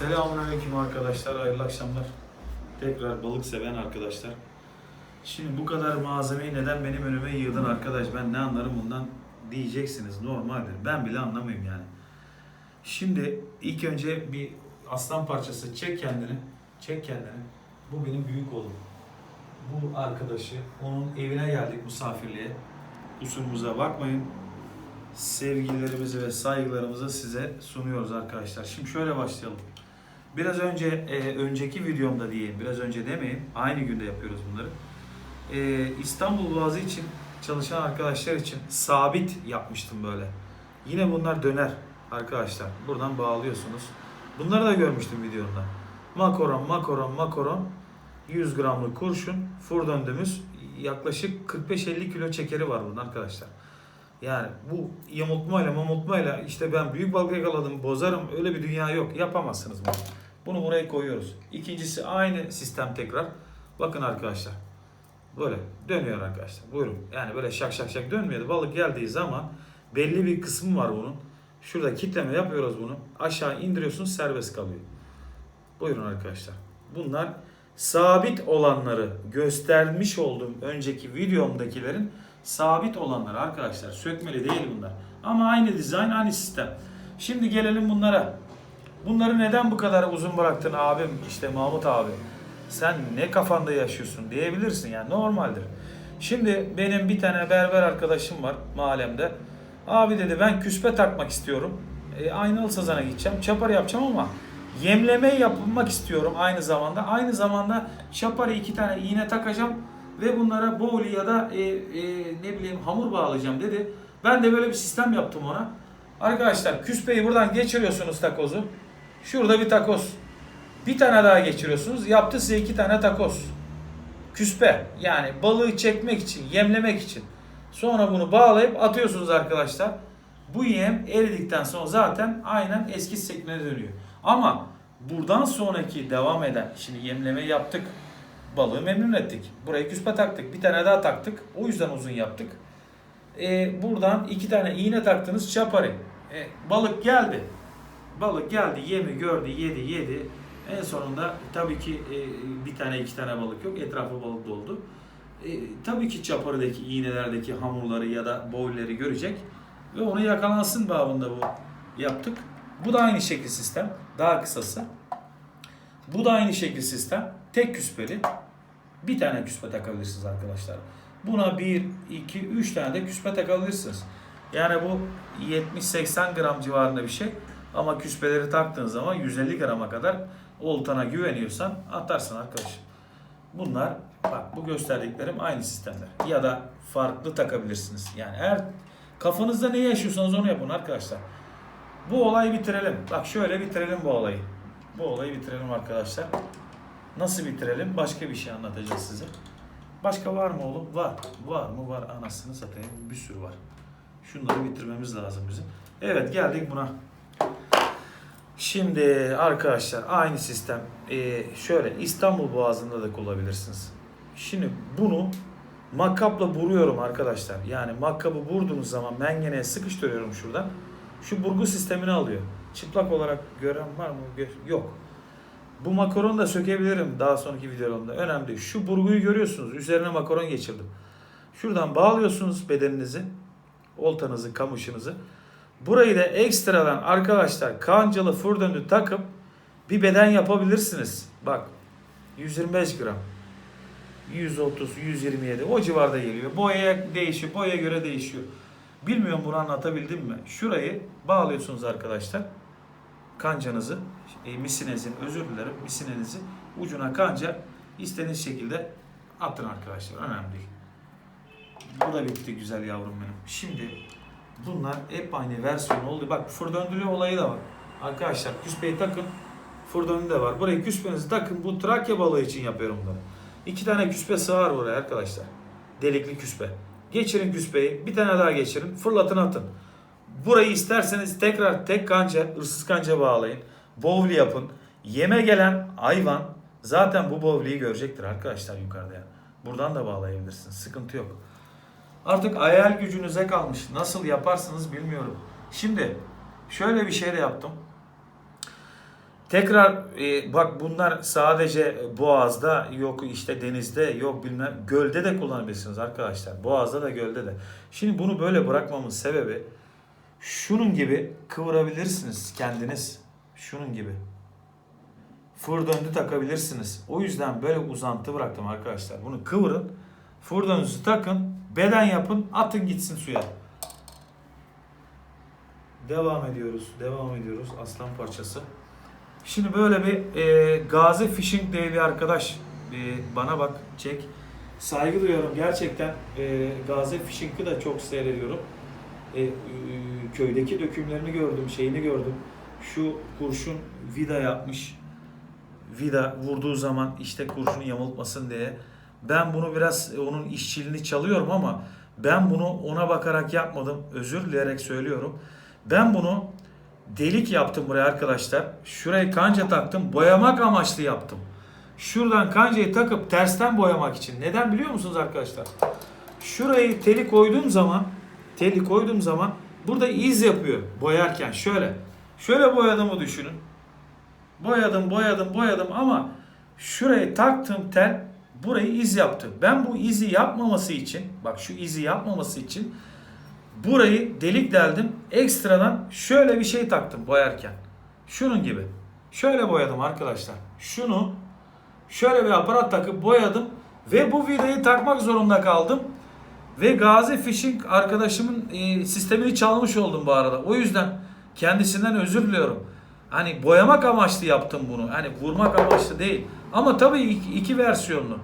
Selamünaleyküm arkadaşlar, hayırlı akşamlar. Tekrar balık seven arkadaşlar. Şimdi bu kadar malzemeyi neden benim önüme yığdın arkadaş? Ben ne anlarım bundan diyeceksiniz. Normaldir. Ben bile anlamayayım yani. Şimdi ilk önce bir aslan parçası çek kendini. Çek kendini. Bu benim büyük oğlum. Bu arkadaşı, onun evine geldik misafirliğe. Kusurumuza bakmayın. Sevgilerimizi ve saygılarımızı size sunuyoruz arkadaşlar. Şimdi şöyle başlayalım. Biraz önce, e, önceki videomda diyeyim, biraz önce demeyin, aynı günde yapıyoruz bunları. E, İstanbul Boğazı için çalışan arkadaşlar için sabit yapmıştım böyle. Yine bunlar döner arkadaşlar. Buradan bağlıyorsunuz. Bunları da görmüştüm videomda. Makoron, makoron, makoron. 100 gramlık kurşun. Fur döndüğümüz yaklaşık 45-50 kilo çekeri var bunun arkadaşlar. Yani bu yamultmayla mamultmayla işte ben büyük balık yakaladım bozarım öyle bir dünya yok. Yapamazsınız bunu. Bunu buraya koyuyoruz. İkincisi aynı sistem tekrar. Bakın arkadaşlar. Böyle dönüyor arkadaşlar. Buyurun. Yani böyle şak şak şak dönmüyor. Balık geldiği zaman belli bir kısmı var bunun. Şurada kitleme yapıyoruz bunu. Aşağı indiriyorsunuz serbest kalıyor. Buyurun arkadaşlar. Bunlar sabit olanları göstermiş olduğum önceki videomdakilerin sabit olanları arkadaşlar. Sökmeli değil bunlar. Ama aynı dizayn, aynı sistem. Şimdi gelelim bunlara. Bunları neden bu kadar uzun bıraktın abim işte Mahmut abi? Sen ne kafanda yaşıyorsun diyebilirsin yani normaldir. Şimdi benim bir tane berber arkadaşım var mahallemde. Abi dedi ben küspe takmak istiyorum. E, Aynalı Sazan'a gideceğim. Çapar yapacağım ama yemleme yapmak istiyorum aynı zamanda. Aynı zamanda çapara iki tane iğne takacağım ve bunlara bowli ya da e, e, ne bileyim hamur bağlayacağım dedi. Ben de böyle bir sistem yaptım ona. Arkadaşlar küspeyi buradan geçiriyorsunuz takozu. Şurada bir takoz. Bir tane daha geçiriyorsunuz. Yaptı size iki tane takoz. Küspe. Yani balığı çekmek için, yemlemek için. Sonra bunu bağlayıp atıyorsunuz arkadaşlar. Bu yem eridikten sonra zaten aynen eski şekline dönüyor. Ama buradan sonraki devam eden, şimdi yemleme yaptık. Balığı memnun ettik. Buraya küspe taktık. Bir tane daha taktık. O yüzden uzun yaptık. Ee, buradan iki tane iğne taktınız çapari. Ee, balık geldi. Balık geldi, yemi gördü, yedi, yedi. En sonunda tabii ki e, bir tane iki tane balık yok. Etrafı balık doldu. E, tabii ki çaparıdaki iğnelerdeki hamurları ya da boyları görecek. Ve onu yakalansın babında bu yaptık. Bu da aynı şekil sistem. Daha kısası. Bu da aynı şekil sistem. Tek küspeli. Bir tane küspe takabilirsiniz arkadaşlar. Buna 1, 2, 3 tane de küspe takabilirsiniz. Yani bu 70-80 gram civarında bir şey. Ama küspeleri taktığın zaman 150 grama kadar oltana güveniyorsan atarsın arkadaşım. Bunlar bak bu gösterdiklerim aynı sistemler. Ya da farklı takabilirsiniz. Yani eğer kafanızda ne yaşıyorsanız onu yapın arkadaşlar. Bu olayı bitirelim. Bak şöyle bitirelim bu olayı. Bu olayı bitirelim arkadaşlar. Nasıl bitirelim? Başka bir şey anlatacağız size. Başka var mı oğlum? Var. Var mı? Var. Anasını satayım. Bir sürü var. Şunları bitirmemiz lazım bizim. Evet geldik buna. Şimdi arkadaşlar aynı sistem. Ee, şöyle İstanbul Boğazı'nda da kullanabilirsiniz. Şimdi bunu makkapla vuruyorum arkadaşlar. Yani makkabı vurduğunuz zaman mengeneye sıkıştırıyorum şuradan. Şu burgu sistemini alıyor. Çıplak olarak gören var mı? Yok. Bu makaronu da sökebilirim daha sonraki videolarımda. Önemli değil. Şu burguyu görüyorsunuz. Üzerine makaron geçirdim. Şuradan bağlıyorsunuz bedeninizi. Oltanızı, kamışınızı. Burayı da ekstradan arkadaşlar kancalı furdöndü takıp bir beden yapabilirsiniz. Bak 125 gram. 130, 127 o civarda geliyor. Boyaya değişiyor. Boyaya göre değişiyor. Bilmiyorum bunu anlatabildim mi? Şurayı bağlıyorsunuz arkadaşlar. Kancanızı, e, misinezin özür dilerim misinenizi ucuna kanca istediğiniz şekilde atın arkadaşlar. Önemli değil. Bu da bitti güzel yavrum benim. Şimdi bunlar hep aynı versiyon oldu. Bak fır döndürüyor olayı da var. Arkadaşlar küspeyi takın. Fır döndü de var. Buraya küspenizi takın. Bu Trakya balığı için yapıyorum bunları. İki tane küspe sığar buraya arkadaşlar. Delikli küspe. Geçirin küspeyi. Bir tane daha geçirin. Fırlatın atın. Burayı isterseniz tekrar tek kanca, ırsız kanca bağlayın. Bowli yapın. Yeme gelen hayvan zaten bu bowliyi görecektir arkadaşlar yukarıda. ya. Buradan da bağlayabilirsiniz. Sıkıntı yok. Artık hayal gücünüze kalmış. Nasıl yaparsınız bilmiyorum. Şimdi şöyle bir şey de yaptım. Tekrar e, bak bunlar sadece boğazda yok işte denizde yok bilmem gölde de kullanabilirsiniz arkadaşlar. Boğazda da gölde de. Şimdi bunu böyle bırakmamın sebebi şunun gibi kıvırabilirsiniz kendiniz. Şunun gibi. Fır döndü takabilirsiniz. O yüzden böyle uzantı bıraktım arkadaşlar. Bunu kıvırın. Fır döndüsü takın. Beden yapın. Atın gitsin suya. Devam ediyoruz. Devam ediyoruz. Aslan parçası. Şimdi böyle bir e, Gazi Fishing diye bir arkadaş e, bana bak çek. Saygı duyuyorum gerçekten. E, Gazi Fishing'i de çok seyrediyorum. E, e, köydeki dökümlerini gördüm, şeyini gördüm. Şu kurşun vida yapmış. Vida vurduğu zaman işte kurşunu yamultmasın diye. Ben bunu biraz e, onun işçiliğini çalıyorum ama ben bunu ona bakarak yapmadım. Özür dileyerek söylüyorum. Ben bunu delik yaptım buraya arkadaşlar. Şurayı kanca taktım. Boyamak amaçlı yaptım. Şuradan kancayı takıp tersten boyamak için. Neden biliyor musunuz arkadaşlar? Şurayı teli koyduğum zaman teli koyduğum zaman burada iz yapıyor boyarken. Şöyle. Şöyle boyadığımı düşünün. Boyadım, boyadım, boyadım ama şurayı taktığım tel burayı iz yaptı. Ben bu izi yapmaması için, bak şu izi yapmaması için burayı delik deldim. Ekstradan şöyle bir şey taktım boyarken. Şunun gibi. Şöyle boyadım arkadaşlar. Şunu şöyle bir aparat takıp boyadım ve bu vidayı takmak zorunda kaldım. Ve Gazi Fishing arkadaşımın e, sistemini çalmış oldum bu arada. O yüzden kendisinden özür diliyorum. Hani boyamak amaçlı yaptım bunu. Hani vurmak amaçlı değil. Ama tabii iki, iki versiyonlu.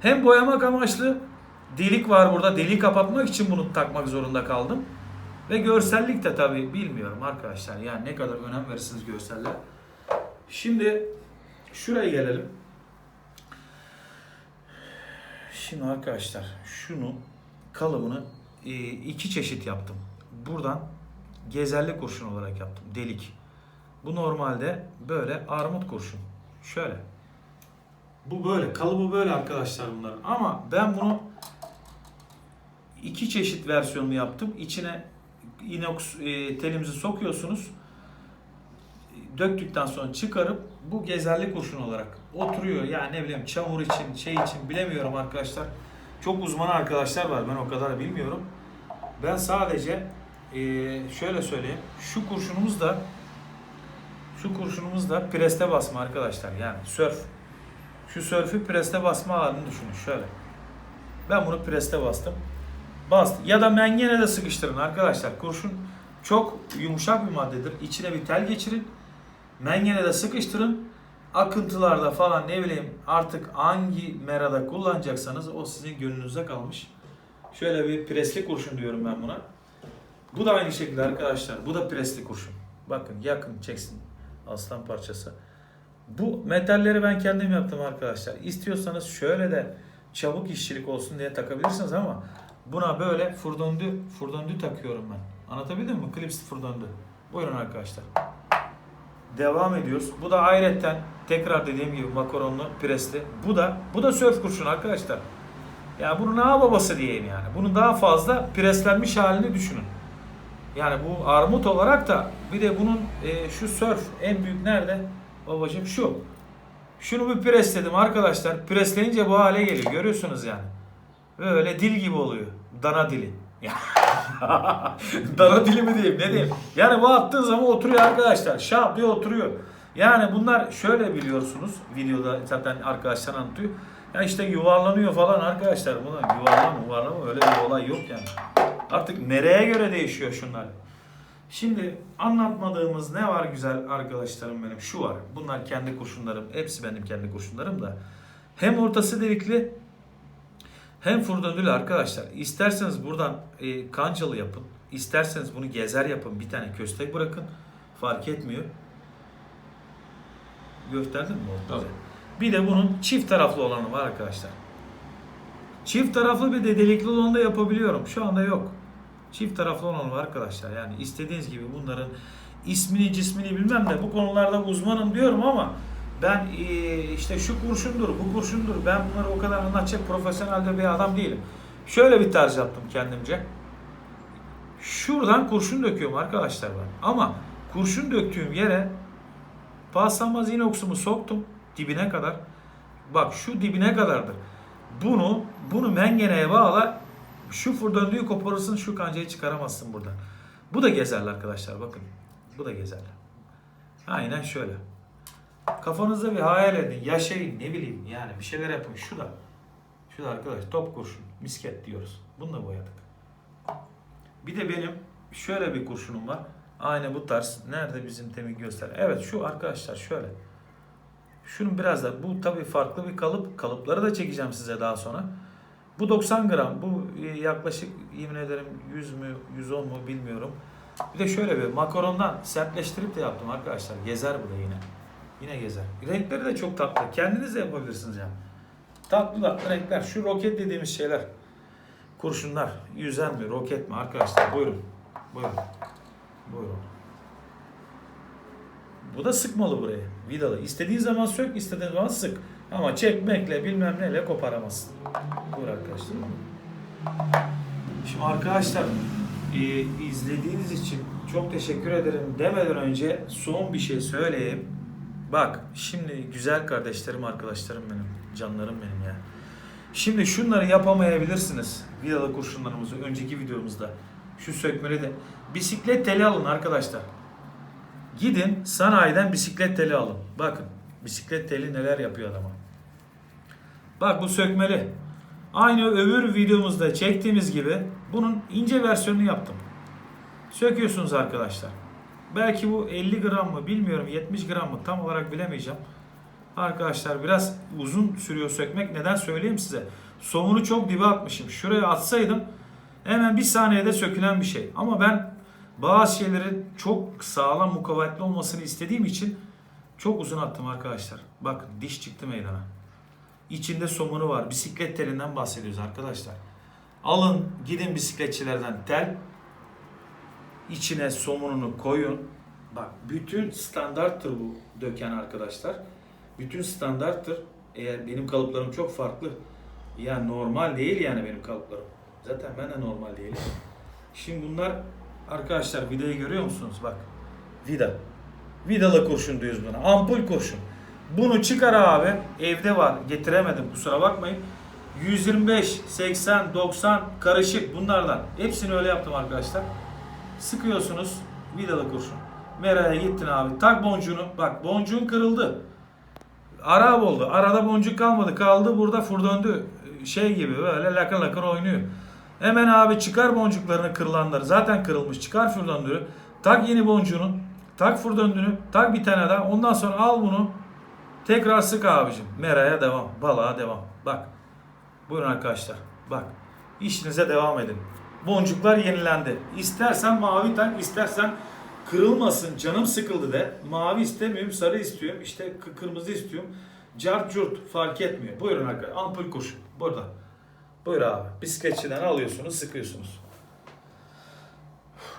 Hem boyamak amaçlı delik var burada. Deliği kapatmak için bunu takmak zorunda kaldım. Ve görsellik de tabii bilmiyorum arkadaşlar. Yani ne kadar önem verirsiniz görseller. Şimdi şuraya gelelim. Şimdi arkadaşlar şunu kalıbını e, iki çeşit yaptım. Buradan gezerli kurşun olarak yaptım. Delik. Bu normalde böyle armut kurşun. Şöyle. Bu böyle. Kalıbı böyle arkadaşlar bunların. Ama ben bunu iki çeşit versiyonunu yaptım. İçine inox e, telimizi sokuyorsunuz. Döktükten sonra çıkarıp bu gezerli kurşun olarak oturuyor. Yani ne bileyim çamur için, şey için bilemiyorum arkadaşlar. Çok uzman arkadaşlar var. Ben o kadar bilmiyorum. Ben sadece e, şöyle söyleyeyim. Şu kurşunumuz da şu kurşunumuz da preste basma arkadaşlar. Yani sörf. Şu sörfü preste basma halini düşünün. Şöyle. Ben bunu preste bastım. Bastım. Ya da mengene de sıkıştırın arkadaşlar. Kurşun çok yumuşak bir maddedir. İçine bir tel geçirin. Mengene de sıkıştırın. Akıntılarda falan ne bileyim artık hangi merada kullanacaksanız o sizin gönlünüze kalmış. Şöyle bir presli kurşun diyorum ben buna. Bu da aynı şekilde arkadaşlar. Bu da presli kurşun. Bakın yakın çeksin aslan parçası. Bu metalleri ben kendim yaptım arkadaşlar. İstiyorsanız şöyle de çabuk işçilik olsun diye takabilirsiniz ama buna böyle furdöndü, furdöndü takıyorum ben. Anlatabildim mi? Klips furdöndü. Buyurun arkadaşlar. Devam ediyoruz. Bu da ayrıca tekrar dediğim gibi makaronlu, presli. Bu da bu da sörf kurşun arkadaşlar. Ya bunun ağ babası diyeyim yani. Bunun daha fazla preslenmiş halini düşünün. Yani bu armut olarak da bir de bunun e, şu sörf en büyük nerede? Babacım şu. Şunu bir presledim arkadaşlar. Presleyince bu hale geliyor. Görüyorsunuz yani. Böyle dil gibi oluyor. Dana dili. Dana dili mi diyeyim ne diyeyim. Yani bu attığın zaman oturuyor arkadaşlar. Şap diye oturuyor. Yani bunlar şöyle biliyorsunuz. Videoda zaten arkadaşlar anlatıyor. Ya işte yuvarlanıyor falan arkadaşlar. Buna yuvarlama yuvarlama öyle bir olay yok yani. Artık nereye göre değişiyor şunlar. Şimdi anlatmadığımız ne var güzel arkadaşlarım benim? Şu var. Bunlar kendi kurşunlarım. Hepsi benim kendi kurşunlarım da. Hem ortası delikli hem furdöndülü arkadaşlar. İsterseniz buradan e, kancalı yapın. İsterseniz bunu gezer yapın. Bir tane köstek bırakın. Fark etmiyor. Gösterdin mi? Tabii. Bir de bunun çift taraflı olanı var arkadaşlar. Çift taraflı bir de delikli olanı da yapabiliyorum. Şu anda yok. Çift taraflı olan var arkadaşlar. Yani istediğiniz gibi bunların ismini cismini bilmem de bu konularda uzmanım diyorum ama ben e, işte şu kurşundur, bu kurşundur. Ben bunları o kadar anlatacak profesyonel de bir adam değilim. Şöyle bir tarz yaptım kendimce. Şuradan kurşun döküyorum arkadaşlar ben. Ama kurşun döktüğüm yere Paslanmaz inoxumu soktum dibine kadar. Bak şu dibine kadardır. Bunu bunu mengeneye bağla. Şu furdöndüğü koparırsın şu kancayı çıkaramazsın buradan. Bu da gezerli arkadaşlar bakın. Bu da gezerli. Aynen şöyle. Kafanızda bir hayal edin. Yaşayın ne bileyim yani bir şeyler yapın. Şu da. Şu da arkadaş top kurşun. Misket diyoruz. Bununla boyadık. Bir de benim şöyle bir kurşunum var. Aynı bu tarz. Nerede bizim temi göster. Evet şu arkadaşlar şöyle. Şunun biraz da bu tabii farklı bir kalıp. Kalıpları da çekeceğim size daha sonra. Bu 90 gram. Bu e, yaklaşık yemin ederim 100 mü 110 mu bilmiyorum. Bir de şöyle bir makarondan sertleştirip de yaptım arkadaşlar. Gezer bu da yine. Yine gezer. Renkleri de çok tatlı. Kendiniz de yapabilirsiniz yani. Tatlı tatlı renkler. Şu roket dediğimiz şeyler. Kurşunlar. Yüzen mi? Roket mi? Arkadaşlar buyurun. Buyurun. Buyurun. Bu da sıkmalı buraya. Vidalı. İstediğin zaman sök, istediğin zaman sık. Ama çekmekle bilmem neyle koparamazsın. Buyur arkadaşlar. Şimdi arkadaşlar e, izlediğiniz için çok teşekkür ederim demeden önce son bir şey söyleyeyim. Bak şimdi güzel kardeşlerim, arkadaşlarım benim, canlarım benim ya. Şimdi şunları yapamayabilirsiniz. Vidalı kurşunlarımızı önceki videomuzda. Şu sökmeli de. Bisiklet teli alın arkadaşlar. Gidin sanayiden bisiklet teli alın. Bakın bisiklet teli neler yapıyor adama. Bak bu sökmeli. Aynı öbür videomuzda çektiğimiz gibi bunun ince versiyonunu yaptım. Söküyorsunuz arkadaşlar. Belki bu 50 gram mı bilmiyorum 70 gram mı tam olarak bilemeyeceğim. Arkadaşlar biraz uzun sürüyor sökmek. Neden söyleyeyim size. Somunu çok dibe atmışım. Şuraya atsaydım hemen bir saniyede sökülen bir şey. Ama ben bazı şeylerin çok sağlam mukavemetli olmasını istediğim için çok uzun attım arkadaşlar. Bakın diş çıktı meydana. İçinde somunu var. Bisiklet telinden bahsediyoruz arkadaşlar. Alın gidin bisikletçilerden tel. İçine somununu koyun. Bak bütün standarttır bu döken arkadaşlar. Bütün standarttır. Eğer benim kalıplarım çok farklı. Yani normal değil yani benim kalıplarım. Zaten ben de normal değilim. Şimdi bunlar arkadaşlar vidayı görüyor musunuz? Bak. Vida. Vidalı kurşun diyoruz buna. Ampul kurşun. Bunu çıkar abi. Evde var. Getiremedim kusura bakmayın. 125, 80, 90 karışık bunlardan. Hepsini öyle yaptım arkadaşlar. Sıkıyorsunuz vidalı kurşun. Mera'ya gittin abi. Tak boncuğunu. Bak boncuğun kırıldı. Arap oldu. Arada boncuk kalmadı. Kaldı burada fur döndü. Şey gibi böyle lakır lakır oynuyor. Hemen abi çıkar boncuklarını kırılanları. Zaten kırılmış. Çıkar fur döndüğünü. Tak yeni boncuğunu. Tak fur döndüğünü. Tak bir tane daha. Ondan sonra al bunu. Tekrar sık abicim. Mera'ya devam. Balığa devam. Bak. Buyurun arkadaşlar. Bak. İşinize devam edin. Boncuklar yenilendi. İstersen mavi tak, istersen kırılmasın, canım sıkıldı de. Mavi istemiyorum, sarı istiyorum, işte kı- kırmızı istiyorum. Cart curt fark etmiyor. Buyurun arkadaşlar. Ampul kurşun. Burada. Buyur abi. Bisikletçiden alıyorsunuz, sıkıyorsunuz.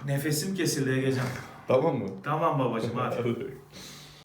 Nefesim kesildi Egecan. Tamam mı? Tamam babacığım hadi.